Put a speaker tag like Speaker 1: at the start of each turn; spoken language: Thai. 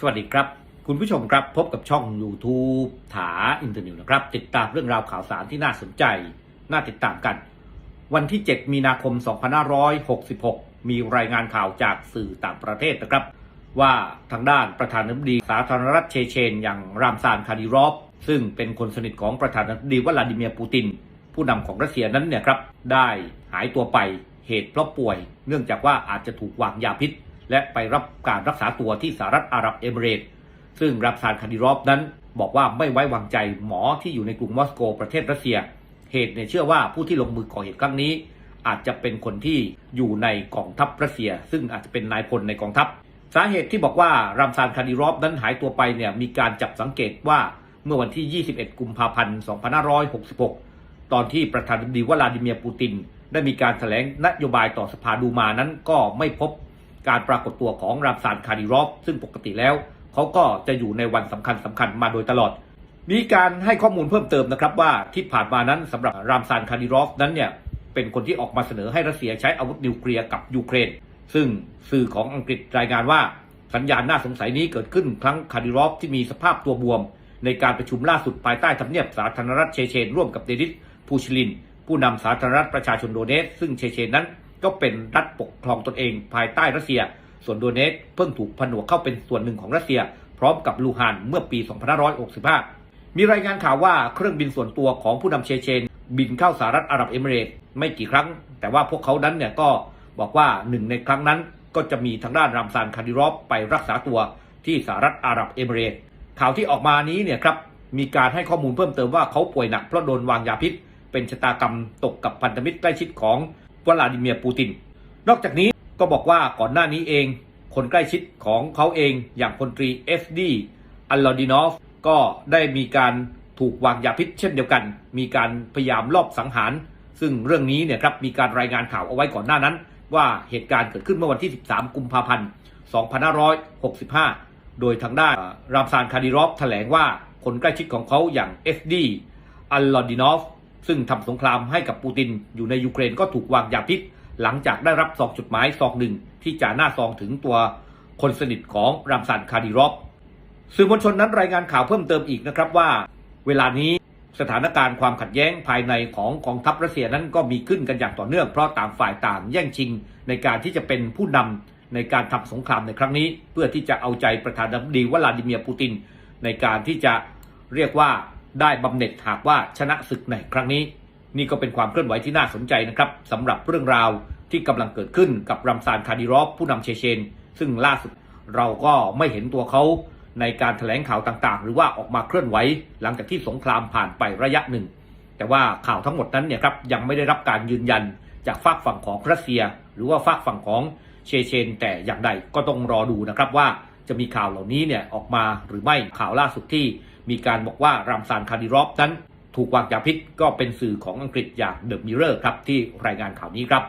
Speaker 1: สวัสดีครับ คุณผู้ชมครับพบกับช่อง YouTube ถาอินเทอร์นิวนะครับ ติดตามเรื่องราวข่าวสารที่น่าสนใจ น่าติดตามกัน วันที่ 7 มีนาคม 2566 มีรายงานข่าวจากสื่อต่างประเทศนะครับ ว่าทางด้านประธานาธิบดีสาธารณรัฐเชเชน อย่างรามซานคาดิรอฟ ซึ่งเป็นคนสนิทของประธานาธิบดีวลาดิเมียร์ปูติน ผู้นำของรัสเซียนั้นเนี่ยครับได้หายตัวไปเหตุเพราะป่วย เนื่องจากว่าอาจจะถูกวางยาพิษ และไปรับการรักษาตัวที่สหรัฐอาหรับเอมิเรตส์ซึ่งรับซานคาดิรอฟนั้น บอกว่าไม่ไว้วางใจหมอที่อยู่ในกรุงมอสโกประเทศรัสเซีย เหตุเนี่ยเชื่อว่าผู้ที่ลงมือก่อเหตุครั้งนี้ อาจจะเป็นคนที่อยู่ในกองทัพรัสเซีย ซึ่งอาจจะเป็นนายพลในกองทัพ สาเหตุที่บอกว่ารามซานคาดิรอฟนั้นหายตัวไปเนี่ยมีการจับสังเกตว่าเมื่อวันที่ 21 กุมภาพันธ์ 2566 ตอนที่ประธานาธิบดีวลาดิเมียร์ปูติน ได้มีการแถลงนโยบายต่อสภาดูมานั้นก็ไม่พบ การปรากฏตัวของรามซานคาดิรอฟ ซึ่งปกติแล้ว เขาก็จะอยู่ในวันสำคัญสำคัญมาโดยตลอด มีการให้ข้อมูลเพิ่มเติมนะครับว่าที่ผ่านมานั้นสำหรับรามซานคาดิรอฟนั้นเนี่ยเป็นคนที่ออกมาเสนอให้รัสเซียใช้อาวุธนิวเคลียร์กับยูเครน ซึ่งสื่อของอังกฤษรายงานว่าสัญญาณน่าสงสัยนี้เกิดขึ้นครั้งคาดิรอฟที่มีสภาพตัวบวม ในการประชุมล่าสุดภายใต้ทำเนียบสาธารณรัฐเชเชนร่วมกับเดนิส พูชิลิน ผู้นำสาธารณรัฐประชาชนโดเนส ซึ่งเชเชนนั้น ก็เป็นรัฐปกครองตนเองภายใต้รัสเซีย ส่วนโดเนสเพิ่งถูกผนวกเข้าเป็นส่วนหนึ่งของรัสเซีย พร้อมกับลูฮานเมื่อปี 2565 มีรายงานข่าวว่าเครื่องบินส่วนตัวของผู้นำเชเชน บินเข้าสหรัฐอาหรับเอมิเรตส์ไม่กี่ครั้ง แต่ว่าพวกเขานั้นเนี่ยก็บอกว่าหนึ่งในครั้งนั้นก็จะมีทางด้านรามซานคาดิรอฟไปรักษาตัวที่สหรัฐอาหรับเอมิเรตส์ข่าวที่ออกมานี้เนี่ยครับมีการให้ข้อมูลเพิ่มเติมว่าเขาป่วยหนักเพราะโดนวางยาพิษ เป็นชะตากรรมตกกับพันธมิตรใกล้ชิดของ วลาดิเมียร์ปูติน นอกจากนี้ก็บอกว่าก่อนหน้านี้เอง คนใกล้ชิดของเขาเองอย่างพลตรีเอฟดีอัลลอดินอฟก็ได้มีการถูกวางยาพิษเช่นเดียวกัน มีการพยายามลอบสังหาร ซึ่งเรื่องนี้เนี่ยครับมีการรายงานข่าวเอาไว้ก่อนหน้านั้น ว่าเหตุการณ์เกิดขึ้นเมื่อวันที่ 13 กุมภาพันธ์ 2565 โดยทางด้านรามซานคาดิรอฟแถลงว่าคนใกล้ชิดของเขาอย่างเอฟดีอัลลอดินอฟ ซึ่งทำสงครามให้กับปูตินอยู่ในยูเครนก็ถูกวางยาพิษ หลังจากได้รับซองจดหมายซองหนึ่งที่จ่าหน้าซองถึงตัวคนสนิทของรามซานคาดิรอฟสื่อมวลชนนั้นรายงานข่าวเพิ่มเติมอีกนะครับว่า เวลานี้สถานการณ์ความขัดแย้งภายในของกองทัพรัสเซียนั้นก็มีขึ้นกันอย่างต่อเนื่องเพราะต่างฝ่ายต่างแย่งชิง ในการที่จะเป็นผู้นำในการทำสงครามในครั้งนี้ เพื่อที่จะเอาใจประธานาธิบดีวลาดิเมียร์ปูติน ในการที่จะเรียกว่า ได้บำเหน็จหากว่าชนะศึกในครั้งนี้ นี่ก็เป็นความเคลื่อนไหวที่น่าสนใจนะครับสำหรับเรื่องราวที่กำลังเกิดขึ้นกับรัมซานคาดิรอฟผู้นำเชเชน ซึ่งล่าสุดเราก็ไม่เห็นตัวเขาในการแถลงข่าวต่างๆ หรือว่าออกมาเคลื่อนไหวหลังจากที่สงครามผ่านไประยะหนึ่ง แต่ว่าข่าวทั้งหมดนั้นเนี่ยครับยังไม่ได้รับการยืนยันจากฝากฝั่งของรัสเซีย หรือว่าฝากฝั่งของเชเชน แต่อย่างใดก็ต้องรอดูนะครับว่าจะมีข่าวเหล่านี้เนี่ยออกมาหรือไม่ข่าวล่าสุดที่ มีการบอกว่ารามซานคาดิรอฟนั้นถูกวางยาพิษก็เป็นสื่อของอังกฤษอย่างเดอะมิเรอร์ครับที่รายงานข่าวนี้ครับ